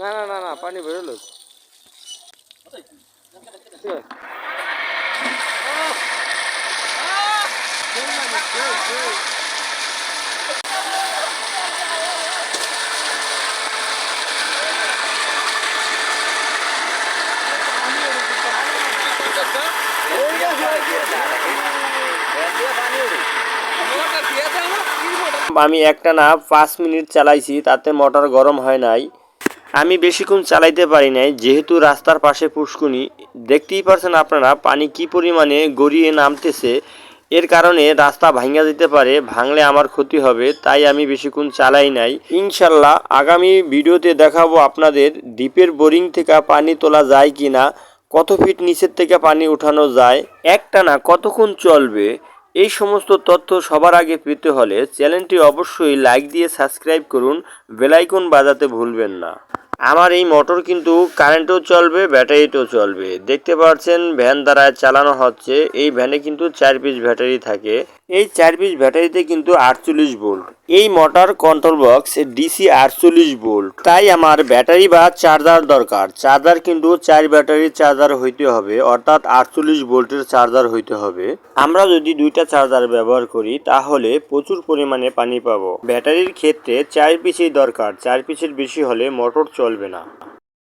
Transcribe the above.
না না না না, পানি বেরোলো আমি একটা না, পাঁচ মিনিট চালাইছি, তাতে মোটর গরম হয় নাই। আমি বেশিক্ষণ চালাইতে পারি নাই, যেহেতু রাস্তার পাশে পুষ্কুনি দেখতেই পারছেন আপনারা পানি কি পরিমাণে গড়িয়ে নামতেছে। এর কারণে রাস্তা ভাঙা যেতে পারে, ভাঙলে আমার ক্ষতি হবে, তাই আমি বেশিক্ষণ চালাই নাই। ইনশাল্লাহ আগামী ভিডিওতে দেখাবো আপনাদের ডিপের বোরিং থেকে পানি তোলা যায় কি না কত ফিট নিচের থেকে পানি উঠানো যায় একটা না কতক্ষণ চলবে, এই সমস্ত তথ্য সবার আগে পেতে হলে চ্যানেলটি অবশ্যই লাইক দিয়ে সাবস্ক্রাইব করুন বেলাইকন বাজাতে ভুলবেন না। আমার এই মোটর কিন্তু কারেন্টও চলবে ব্যাটারিতেও চলবে। দেখতে পাচ্ছেন, ভ্যান দ্বারা চালানো হচ্ছে। এই ভ্যানে কিন্তু চার পিস ব্যাটারি থাকে। এই চার পিস ব্যাটারিতে কিন্তু আটচল্লিশ ভোল্ট। এই মোটর কন্ট্রোল বক্স ডিসি আটচল্লিশ ভোল্ট। তাই আমার ব্যাটারি বা চার্জার দরকার। চার্জার কিন্তু চার ব্যাটারির চার্জার হইতে হবে, অর্থাৎ আটচল্লিশ ভোল্টের চার্জার হইতে হবে। আমরা যদি দুইটা চার্জার ব্যবহার করি, তাহলে প্রচুর পরিমাণে পানি পাবো। ব্যাটারির ক্ষেত্রে চার পিসই দরকার। চার পিসের বেশি হলে মোটর চলবে না